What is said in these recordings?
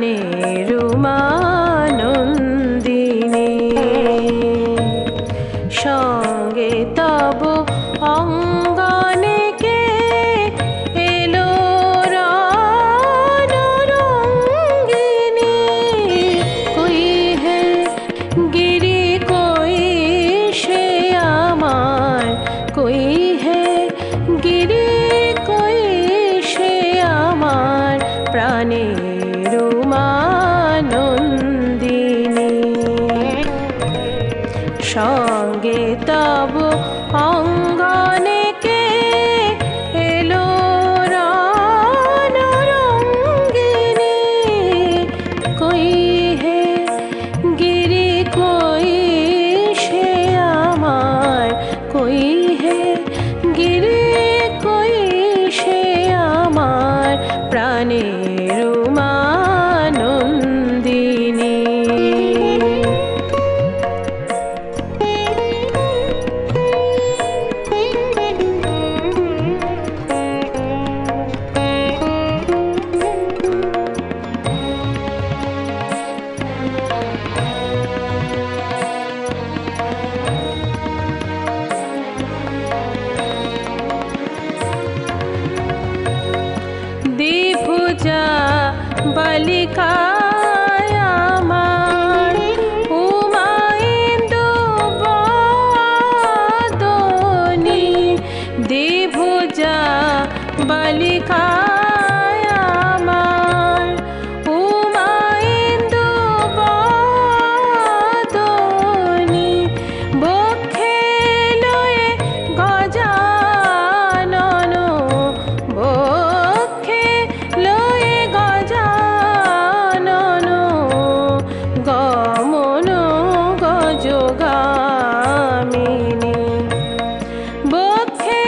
నేరుమానుంది উমানন্দিনী সঙ্গে তব বালিকায় আমার উমায়েন্দু বদনি দেভুজা বালিকা okay.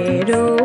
quiero